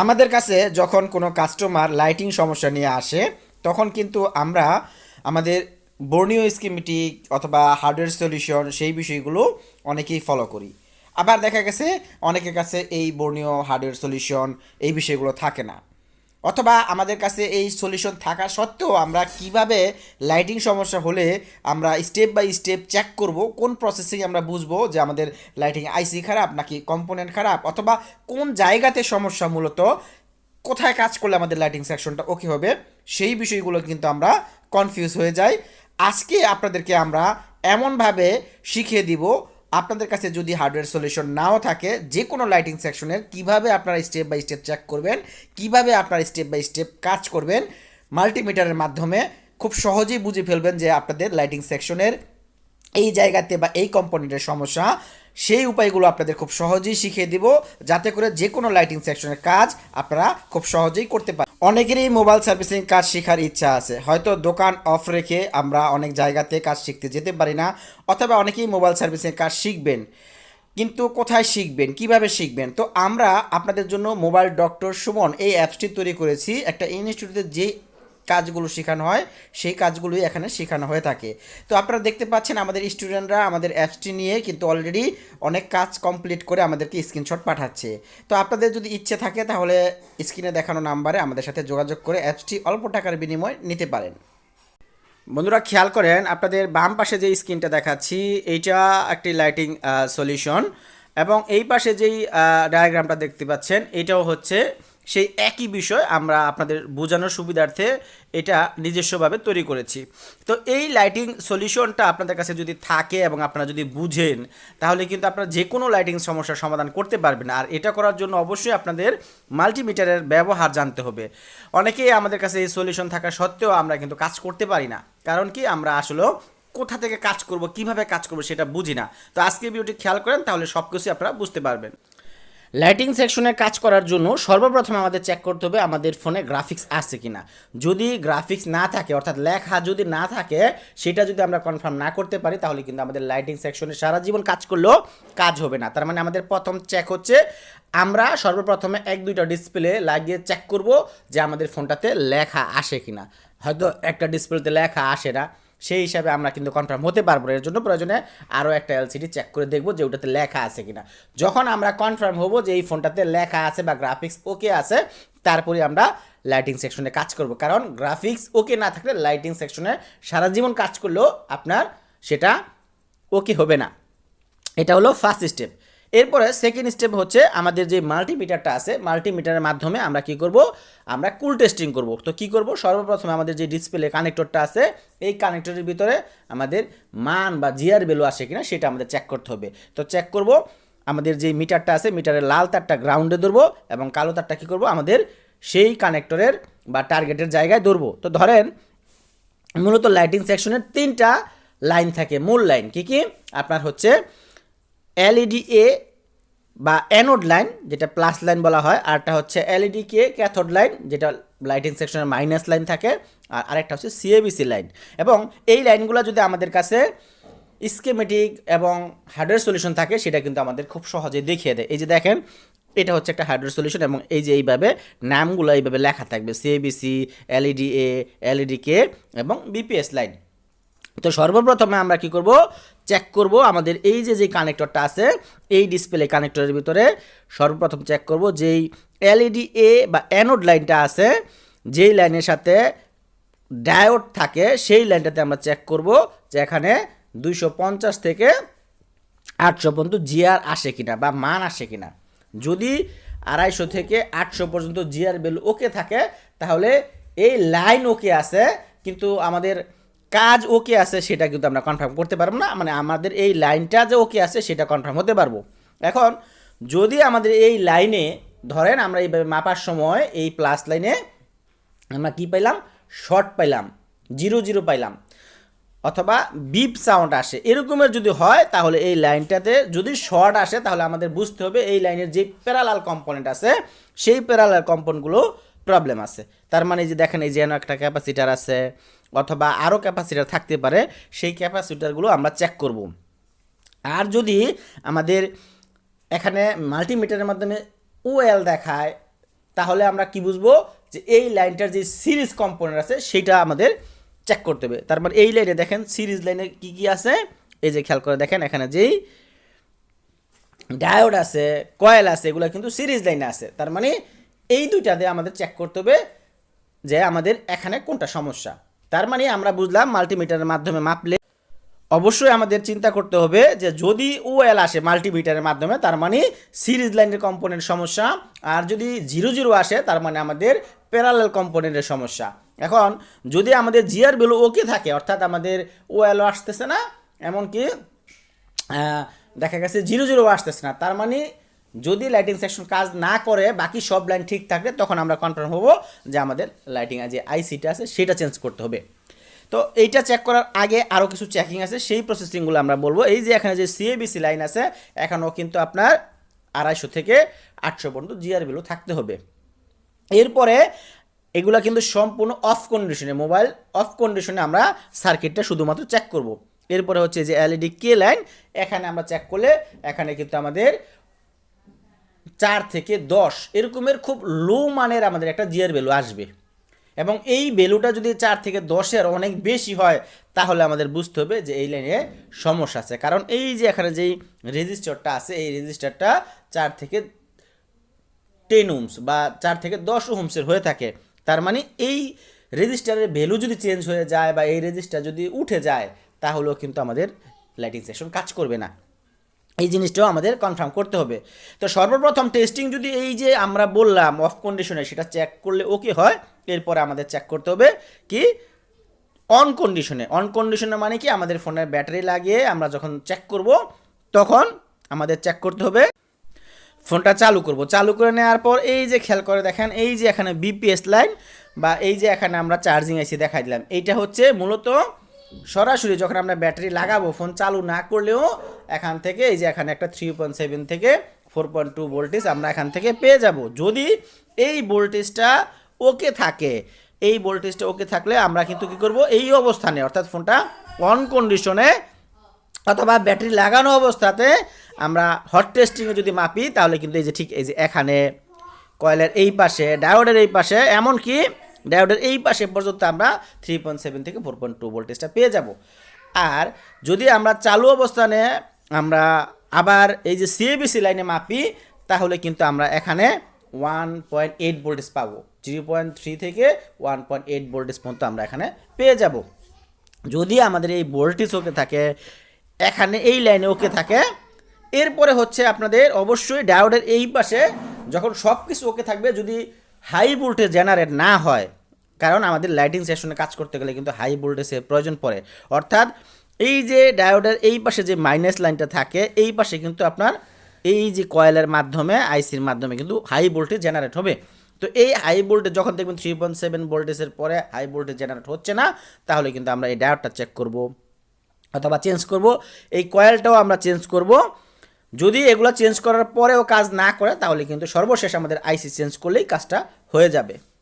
আমাদের কাছে যখন কোনো কাস্টমার লাইটিং সমস্যা নিয়ে আসে, তখন কিন্তু আমরা আমাদের বর্ণীয় স্কিমেটিক অথবা হার্ডওয়্যার সলিউশন সেই বিষয়গুলো অনেকেই ফলো করি। আবার দেখা গেছে অনেকের কাছে এই বর্ণীয় হার্ডওয়্যার সলিউশন এই বিষয়গুলো থাকে না। অথবা আমাদের কাছে এই সলিউশন থাকা সত্ত্বেও আমরা কীভাবে লাইটিং সমস্যা হলে আমরা স্টেপ বাই স্টেপ চেক করব, কোন প্রসেসিং আমরা বুঝব যে আমাদের লাইটিং আইসি খারাপ নাকি কম্পোনেন্ট খারাপ, অথবা কোন জায়গাতে সমস্যা মূলত, কোথায় কাজ করলে আমাদের লাইটিং সেকশনটা ওকে হবে, সেই বিষয়গুলো কিন্তু আমরা কনফিউজ হয়ে যাই। আজকে আপনাদেরকে আমরা এমনভাবে শিখিয়ে দিব আপনাদের কাছে যদি হার্ডওয়্যার সলিউশন নাও থাকে যে কোনো লাইটিং সেকশনের কীভাবে আপনারা স্টেপ বাই স্টেপ চেক করবেন, কীভাবে আপনারা স্টেপ বাই স্টেপ কাজ করবেন মাল্টিমিটারের মাধ্যমে খুব সহজেই বুঝে ফেলবেন যে আপনাদের লাইটিং সেকশনের এই জায়গাতে বা এই কম্পোনেন্টের সমস্যা, সেই উপায়গুলো আপনাদের খুব সহজেই শিখিয়ে দিব, যাতে করে যে কোনো লাইটিং সেকশনের কাজ আপনারা খুব সহজেই করতে পারেন। অনেকেরই মোবাইল সার্ভিসিং কাজ শেখার ইচ্ছা আছে। হয়তো দোকান অফ রেখে আমরা অনেক জায়গাতে কাজ শিখতে যেতে পারি না, অথবা অনেকেই মোবাইল সার্ভিসিং কাজ শিখবেন। কিন্তু কোথায় শিখবেন? কীভাবে শিখবেন? তো আমরা আপনাদের জন্য মোবাইল ডক্টর সুমন এই অ্যাপসটি তৈরি করেছি। একটা ইনস্টিটিউটে যে কাজগুলো শেখানো হয়, সেই কাজগুলোই এখানে শেখানো হয়ে থাকে। তো আপনারা দেখতে পাচ্ছেন আমাদের স্টুডেন্টরা আমাদের অ্যাপসটি নিয়ে কিন্তু অলরেডি অনেক কাজ কমপ্লিট করে আমাদেরকে স্ক্রিনশট পাঠাচ্ছে। তো আপনাদের যদি ইচ্ছে থাকে তাহলে স্ক্রিনে দেখানো নাম্বারে আমাদের সাথে যোগাযোগ করে অ্যাপসটি অল্প টাকার বিনিময়ে নিতে পারেন। বন্ধুরা খেয়াল করেন, আপনাদের বাম পাশে যে স্ক্রিনটা দেখাচ্ছি, এইটা একটি লাইটিং সলিউশন এবং এই পাশে যেই ডায়াগ্রামটা দেখতে পাচ্ছেন, এটাও হচ্ছে সেই একই বিষয় আমরা আপনাদের বোঝানোর সুবিধার্থে এটা নিজস্বভাবে তৈরি করেছি। তো এই লাইটিং সলিউশনটা আপনাদের কাছে যদি থাকে এবং আপনারা যদি বুঝেন, তাহলে কিন্তু আপনারা যে কোনো লাইটিং সমস্যার সমাধান করতে পারবেন। আর এটা করার জন্য অবশ্যই আপনাদের মাল্টিমিটারের ব্যবহার জানতে হবে। অনেকেই আমাদের কাছে এই সলিউশন থাকা সত্ত্বেও আমরা কিন্তু কাজ করতে পারি না। কারণ কি? আমরা আসলে কোথা থেকে কাজ করব, কীভাবে কাজ করব সেটা বুঝি না। তো আজকে ভিডিওটি খেয়াল করেন, তাহলে সব কিছুই আপনারা বুঝতে পারবেন। লাইটিং সেকশনে কাজ করার জন্য সর্বপ্রথম আমাদের চেক করতে হবে আমাদের ফোনে গ্রাফিক্স আছে কিনা। যদি গ্রাফিক্স না থাকে, অর্থাৎ লেখা যদি না থাকে, সেটা যদি আমরা কনফার্ম না করতে পারি, তাহলে কিন্তু আমাদের লাইটিং সেকশনে সারা জীবন কাজ করলেও কাজ হবে না। তার মানে আমাদের প্রথম চেক হচ্ছে, আমরা সর্বপ্রথমে এক, দুইটা ডিসপ্লে লাগিয়ে চেক করব যে আমাদের ফোনটাতে লেখা আসে কিনা। হয়তো একটা ডিসপ্লেতে লেখা আসে না। সেই হিসাবে আমরা কিন্তু কনফার্ম হতে পারব এর জন্য প্রয়োজনে আরও একটা এলসিডি চেক করে দেখব যে ওটাতে লেখা আছে কিনা। যখন আমরা কনফার্ম হব যে এই ফোনটাতে লেখা আছে বা গ্রাফিক্স ওকে আছে, তারপরে আমরা লাইটিং সেকশনে কাজ করব। কারণ গ্রাফিক্স ওকে না থাকলে লাইটিং সেকশনে সারা জীবন কাজ করলেও আপনার সেটা ওকে হবে না। এটা হলো ফার্স্ট স্টেপ এরপরে সেকেন্ড স্টেপ হচ্ছে আমাদের যে মাল্টিমিটারটা আছে মাল্টিমিটারের মাধ্যমে আমরা কি করব? আমরা কুল টেস্টিং করব। তো কি করব? সর্বপ্রথম আমাদের যে ডিসপ্লে কানেক্টরটা আছে, এই কানেক্টরের ভিতরে আমাদের মান বা জিআর ভ্যালু আসে কিনা সেটা আমাদের চেক করতে হবে। তো চেক করব, আমাদের যে মিটারটা আছে মিটারের লাল তারটা গ্রাউন্ডে ধরবো এবং কালো তারটা কী করব? আমাদের সেই কানেক্টরের বা টার্গেটের জায়গায় ধরবো। তো ধরেন, মূলত লাইটিং সেকশনের তিনটা লাইন থাকে, মূল লাইন কি কি? আপনার হচ্ছে এলইডি এ বা অ্যানোড লাইন যেটা প্লাস লাইন বলা হয়, আরটা হচ্ছে এলইডি কে ক্যাথোড লাইন যেটা লাইটিং সেকশনের মাইনাস লাইন থাকে, আর আরেকটা হচ্ছে সিএবিসি লাইন এবং এই লাইনগুলো যদি আমাদের কাছে স্কেমেটিক এবং হার্ডওয়্যার সলিউশন থাকে, সেটা কিন্তু আমাদের খুব সহজে দেখিয়ে দেয়। এই যে দেখেন, এটা হচ্ছে একটা হার্ডওয়্যার সলিউশন এবং এই যে এইভাবে নামগুলো এইভাবে লেখা থাকবে সিএবিসি এলইডি এ এলইডি কে এবং বিপিএস লাইন তো সর্বপ্রথমে আমরা কি করব? চেক করব। আমাদের এই যে যে কানেক্টরটা আছে, এই ডিসপ্লে কানেক্টরের ভিতরে সর্বপ্রথম চেক করব যেই এলইডি এ বা অ্যানোড লাইনটা আছে, যেই লাইনের সাথে ডায়োড থাকে, সেই লাইনটাতে আমরা চেক করব যে এখানে দুইশো পঞ্চাশ থেকে আটশো পর্যন্ত জিআর আসে কিনা বা মান আসে কিনা। যদি আড়াইশো থেকে আটশো পর্যন্ত জিআর ভ্যালু ওকে থাকে, তাহলে এই লাইন ওকে আছে, কিন্তু আমাদের কাজ ওকে আছে, সেটা কিন্তু আমরা কনফার্ম করতে পারব না। মানে আমাদের এই লাইনটা যে ওকে আছে, সেটা কনফার্ম হতে পারব। এখন, যদি আমাদের এই লাইনে ধরেন আমরা এইভাবে মাপার সময় এই প্লাস লাইনে আমরা কি পাইলাম? শর্ট পাইলাম জিরো জিরো পাইলাম। অথবা বিপ সাউন্ড আসে। এরকমের যদি হয়, তাহলে এই লাইনটাতে যদি শর্ট আসে, তাহলে আমাদের বুঝতে হবে এই লাইনের যে প্যারালাল কম্পোনেন্ট আছে, সেই প্যারালাল কম্পোনেন্টগুলো প্রবলেম আছে। তার মানে যে দেখেন, এই যে একটা ক্যাপাসিটার আছে, অথবা আরও ক্যাপাসিটার থাকতে পারে, সেই ক্যাপাসিটারগুলো আমরা চেক করব। আর যদি আমাদের এখানে মাল্টিমিটারের মাধ্যমে ওএল দেখায়, তাহলে আমরা কি বুঝব? যে এই লাইনটার যে সিরিজ কম্পোনেন্ট আছে সেটা আমাদের চেক করতে হবে। তার মানে এই লাইনে দেখেন সিরিজ লাইনে কি কি আছে? এই যে খেয়াল করে দেখেন, এখানে যেই ডায়োড আছে কয়েল আছে, এগুলো কিন্তু সিরিজ লাইনে আছে। তার মানে এই দুইটা দিয়ে আমাদের চেক করতে হবে যে আমাদের এখানে কোনটা সমস্যা। তার মানে আমরা বুঝলাম মাল্টিমিটারের মাধ্যমে মাপলে অবশ্যই আমাদের চিন্তা করতে হবে যে যদি ওএল আসে মাল্টিমিটারের মাধ্যমে, তার মানে সিরিজ লাইনের কম্পোনেন্ট সমস্যা, আর যদি জিরো জিরো আসে, তার মানে আমাদের প্যারালাল কম্পোনেন্টের সমস্যা। এখন যদি আমাদের জিআর ভ্যালু ওকে থাকে, অর্থাৎ আমাদের ওএলও আসতেছে না, এমনকি দেখা গেছে জিরো জিরো আসতেছে না, তার মানে যদি লাইটিং সেকশন কাজ না করে, বাকি সব লাইন ঠিক থাকলে তখন আমরা কনফার্ম হব যে আমাদের লাইটিং যে আইসিটা আছে, সেটা চেঞ্জ করতে হবে। তো এইটা চেক করার আগে আরও কিছু চেকিং আছে, সেই প্রসেসিংগুলো আমরা বলব। এই যে এখানে যে সিএবিসি লাইন আছে এখানেও কিন্তু আপনার আড়াইশো থেকে আটশো পর্যন্ত জিআর ভ্যালু থাকতে হবে। এরপরে এগুলা কিন্তু সম্পূর্ণ অফ কন্ডিশনে মোবাইল অফ কন্ডিশনে আমরা সার্কিটটা শুধুমাত্র চেক করব। এরপরে হচ্ছে যে এলইডি কে লাইন এখানে আমরা চেক করলে এখানে কিন্তু আমাদের চার থেকে দশ, এরকমের খুব লো মানের আমাদের একটা জিয়ার ভ্যালু আসবে। এবং এই ভ্যালুটা যদি চার থেকে দশের অনেক বেশি হয়, তাহলে আমাদের বুঝতে হবে যে এই লাইনে সমস্যা আছে। কারণ এই যে এখানে যেই রেজিস্টারটা আছে, এই রেজিস্টারটা চার থেকে টেন ওমস বা চার থেকে দশ ওমসের হয়ে থাকে। তার মানে এই রেজিস্টারের ভ্যালু যদি চেঞ্জ হয়ে যায় বা এই রেজিস্টার যদি উঠে যায়, তাহলেও কিন্তু আমাদের লাইটিং সেকশন কাজ করবে না। এই জিনিসটাও আমাদের কনফার্ম করতে হবে। তো সর্বপ্রথম টেস্টিং যদি এই যে আমরা বললাম অফ কন্ডিশনে সেটা চেক করলে ওকে হয়, এরপরে আমাদের চেক করতে হবে কি অন কন্ডিশনে অন কন্ডিশনে মানে কি আমাদের ফোনের ব্যাটারি লাগিয়ে আমরা যখন চেক করব, তখন আমাদের চেক করতে হবে, ফোনটা চালু করব। চালু করে নেওয়ার পর এই যে খেয়াল করে দেখেন, এই যে এখানে বিপিএস লাইন বা এই যে এখানে আমরা চার্জিং আইসি দেখাই দিলাম। এইটা হচ্ছে মূলত সরাসরি যখন আমরা ব্যাটারি লাগাবো, ফোন চালু না করলেও এখান থেকে, এই যে এখানে একটা থ্রি পয়েন্ট সেভেন থেকে ফোর পয়েন্ট টু ভোল্টেজ আমরা এখান থেকে পেয়ে যাব। যদি এই ভোল্টেজটা ওকে থাকে, এই ভোল্টেজটা ওকে থাকলে আমরা কিন্তু কি করব? এই অবস্থানে, অর্থাৎ ফোনটা অন কন্ডিশনে অথবা ব্যাটারি লাগানো অবস্থাতে আমরা হট টেস্টিংয়ে যদি মাপি, তাহলে কিন্তু এই যে ঠিক এই যে এখানে কয়েলের এই পাশে, ডায়োডের এই পাশে, এমনকি ডায়োডের এই পাশে পর্যন্ত আমরা থ্রি পয়েন্ট সেভেন থেকে ফোর পয়েন্ট টু ভোল্টেজটা পেয়ে যাব। আর যদি আমরা চালু অবস্থানে আমরা আবার এই যে সিএবিসি লাইনে মাপি, তাহলে কিন্তু আমরা এখানে ওয়ান পয়েন্ট এইট ভোল্টেজ পাবো। জিরো পয়েন্ট থ্রি থেকে ওয়ান পয়েন্ট এইট ভোল্টেজ পর্যন্ত আমরা এখানে পেয়ে যাব। যদি আমাদের এই ভোল্টেজ ওকে থাকে, এখানে এই লাইনে ওকে থাকে, এরপরে হচ্ছে আপনাদের অবশ্যই ডায়োডের এই পাশে যখন সব কিছু ওকে থাকবে, যদি হাই ভোল্টেজ জেনারেট না হয়, কারণ আমাদের লাইটিং সেশনে কাজ করতে গেলে কিন্তু হাই ভোল্টেজের প্রয়োজন পড়ে। অর্থাৎ এই যে ডায়োডের এই পাশে যে মাইনাস লাইনটা থাকে, এই পাশে কিন্তু আপনার এই যে কয়েলের মাধ্যমে আইসির মাধ্যমে কিন্তু হাই ভোল্টেজ জেনারেট হবে। তো এই হাই ভোল্টেজ যখন দেখবেন থ্রি পয়েন্ট সেভেন ভোল্টেজের পরে হাই ভোল্টেজ জেনারেট হচ্ছে না, তাহলে কিন্তু আমরা এই ডায়োডটা চেক করব অথবা চেঞ্জ করব। এই কয়েলটাও আমরা চেঞ্জ করব। যদি এগুলো চেঞ্জ করার পরেও কাজ না করে, তাহলে কিন্তু সর্বশেষ আমাদের আইসি চেঞ্জ করলেই কাজটা হয়ে যাবে।